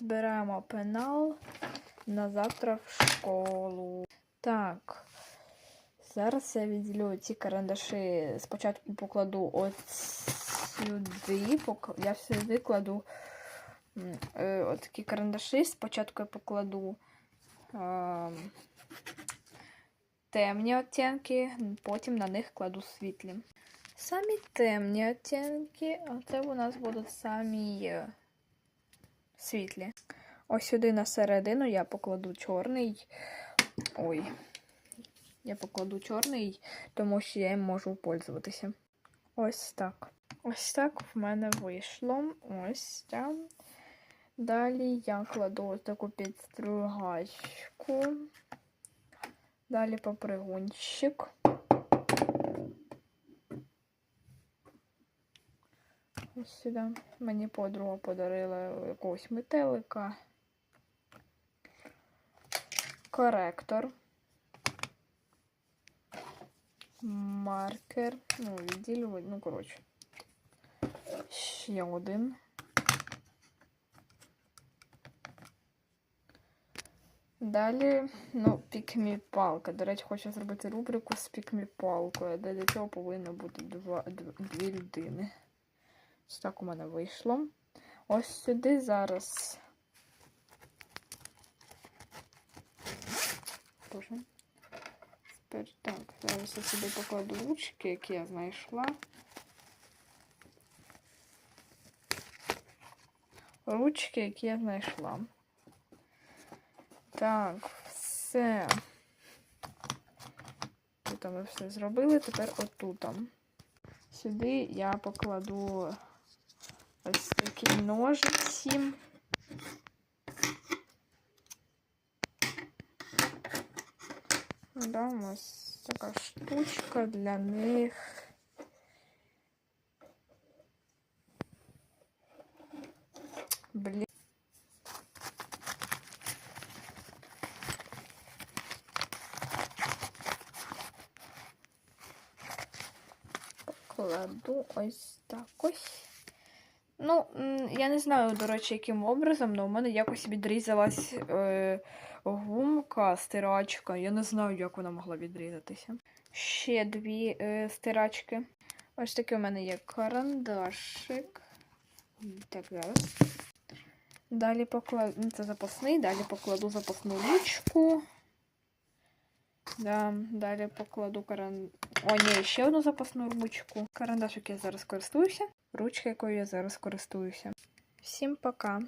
Збираємо пенал на завтра в школу. Так. Зараз я відділю ці карандаші. Спочатку покладу от сюди. Я сюди кладу е, такі карандаші. Спочатку я покладу е, темні оттінки, потім на них кладу світлі. Самі темні оттінки, а це у нас будуть самі е, світлі. Ось сюди на середину я покладу чорний. Ой. Я покладу чорний, тому що я їм можу пользуватися. Ось так. Ось так в мене вийшло. Ось так. Далі я кладу ось таку підстругачку. Далі попригунчик. Ось сюди. Мені подруга подарила якогось метелика. Коректор. Маркер. Ну, відділювати, ну, коротше. Ще один. Далі, ну, пікмі палка. До речі, хочу зробити рубрику з пікмі палкою, де для цього повинно бути два, дві людини. Ось так у мене вийшло. Ось сюди зараз. Боже. Так, зараз я сюди покладу ручки, які я знайшла. Ручки, які я знайшла. Так, все. Тут ми все зробили. Тепер отут. Сюди я покладу ось такі ножиці. Да, у нас така штучка для них. Блін. Покладу ось так ось. Ну, я не знаю, до речі, яким образом, але у мене якось відрізалась е, гумка, стирачка. Я не знаю, як вона могла відрізатися. Ще дві е, стирачки. Ось такий у мене є карандашик. Так, зараз. Далі покладу. Це запасний, далі покладу запасну ручку. Да, далі покладу каран... О, ні, ще одну запасну ручку. Карандашик я зараз користуюся. Ручка, якою я зараз користуюся. Всім пока.